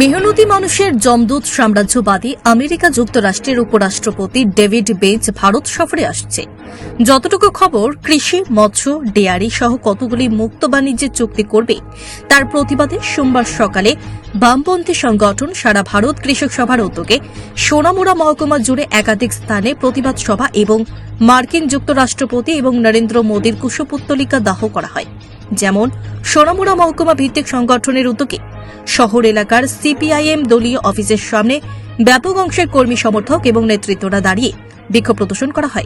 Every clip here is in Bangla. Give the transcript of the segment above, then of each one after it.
মেহনতি মানুষের জমদূত সাম্রাজ্যবাদী আমেরিকা যুক্তরাষ্ট্রের উপরাষ্ট্রপতি ডেভিড বেজ ভারত সফরে আসছে। যতটুকু খবর, কৃষি, মৎস্য, ডেয়ারি সহ কতগুলি মুক্ত বাণিজ্যের চুক্তি করবে, তার প্রতিবাদে সোমবার সকালে বামপন্থী সংগঠন সারা ভারত কৃষক সভার উদ্যোগে সোনামুড়া মহকুমা জুড়ে একাধিক স্থানে প্রতিবাদ সভা এবং মার্কিন যুক্তরাষ্ট্রপতি এবং নরেন্দ্র মোদীর কুশপুত্তলিকা দাহ করা হয়। যেমন সোনামুড়া মহকুমা ভিত্তিক সংগঠনের উদ্যোগে শহর এলাকার সিপিআইএম দলীয় অফিসের সামনে ব্যাপক অংশের কর্মী সমর্থক এবং নেতৃত্বরা দাঁড়িয়ে বিক্ষোভ প্রদর্শন করা হয়।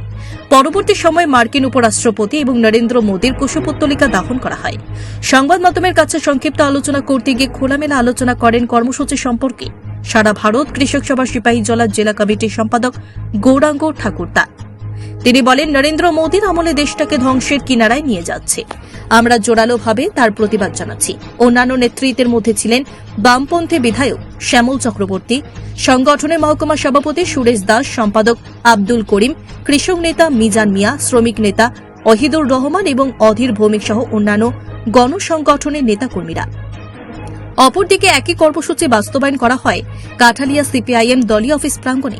পরবর্তী সময়ে মার্কিন উপরাষ্ট্রপতি এবং নরেন্দ্র মোদীর কুশপুত্তলিকা দাহন করা হয়। সংবাদ মাধ্যমের কাছে সংক্ষিপ্ত আলোচনা করতে গিয়ে খোলামেলা আলোচনা করেন কর্মসূচি সম্পর্কে। সারা ভারত কৃষক সভা সিপাহী জলা জেলা কমিটির সম্পাদক গৌরাঙ্গ ঠাকুরতা তিনি বলেন, নরেন্দ্র মোদীর আমলে দেশটাকে ধ্বংসের কিনারায় নিয়ে যাচ্ছে। আমরা জোরালোভাবে তার প্রতিবাদ জানাচ্ছি। অন্যান্য নেতৃত্বের মধ্যে ছিলেন বামপন্থী বিধায়ক শ্যামল চক্রবর্তী, সংগঠনের মহকুমা সভাপতি সুরেশ দাস, সম্পাদক আব্দুল করিম, কৃষক নেতা মিজান মিয়া, শ্রমিক নেতা অহিদুর রহমান এবং অধীর ভৌমিক সহ অন্যান্য গণসংগঠনের নেতাকর্মীরা। অপরদিকে একই কর্মসূচি বাস্তবায়ন করা হয় কাঠালিয়া সিপিআইএম দলীয় অফিস প্রাঙ্গণে।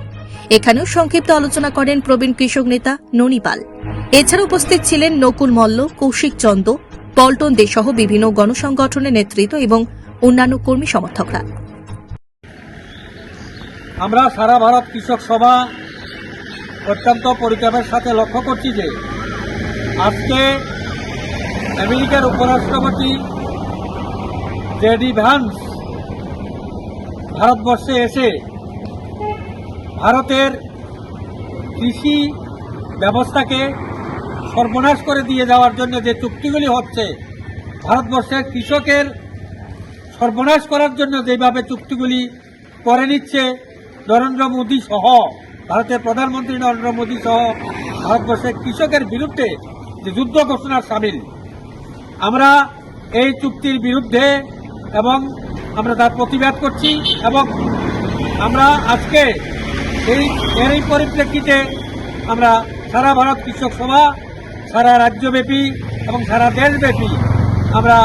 এখানেও সংক্ষিপ্ত আলোচনা করেন প্রবীণ কৃষক নেতা ননিপাল। এছাড়া উপস্থিত ছিলেন নকুল মল্ল, কৌশিক চন্দ পল্টন দে সহ বিভিন্ন গণসংগঠনের নেতৃত্ব এবং অন্যান্য কর্মী সমর্থকরা। আমরা সারা ভারত কৃষক সভা অত্যন্ত পরিতাপের সাথে লক্ষ্য করছি যে আজকে আমেরিকার উপরাষ্ট্রপতি জেডি ভ্যান্স ভারতবর্ষে এসে ভারতের কৃষি ব্যবস্থাকে সর্বনাশ করে দিয়ে যাওয়ার জন্য যে চুক্তিগুলি হচ্ছে, ভারতবর্ষের কৃষকের সর্বনাশ করার জন্য যেভাবে চুক্তিগুলি করে নিচ্ছে নরেন্দ্র মোদী সহ, ভারতের প্রধানমন্ত্রী নরেন্দ্র মোদী সহ, ভারতবর্ষের কৃষকের বিরুদ্ধে যে যুদ্ধ ঘোষণার সামিল। আমরা এই চুক্তির বিরুদ্ধে এবং আমরা তার প্রতিবাদ করছি এবং আমরা আজকে এই এর পরিপ্রেক্ষিতে আমরা সারা ভারত কৃষক সভা সারা রাজ্যব্যাপী এবং সারা দেশব্যাপী আমরা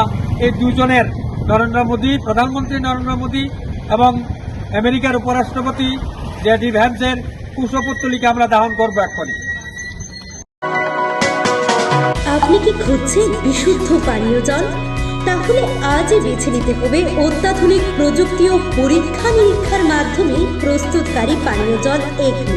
এই দুজনের নরেন্দ্র মোদী, প্রধানমন্ত্রী নরেন্দ্র মোদী এবং আমেরিকার উপরাষ্ট্রপতি জেডি ভ্যান্সের কুশপুত্তলিকে আমরা দাহন করব এক্ষণি আপনি কি খুঁজছেন বিশুদ্ধ পানীয় জল? তাহলে আজই বেছে নিতে হবে অত্যাধুনিক প্রযুক্তি ও পরীক্ষা নিরীক্ষার মাধ্যমে প্রস্তুতকারী পানীয় জল এগনি।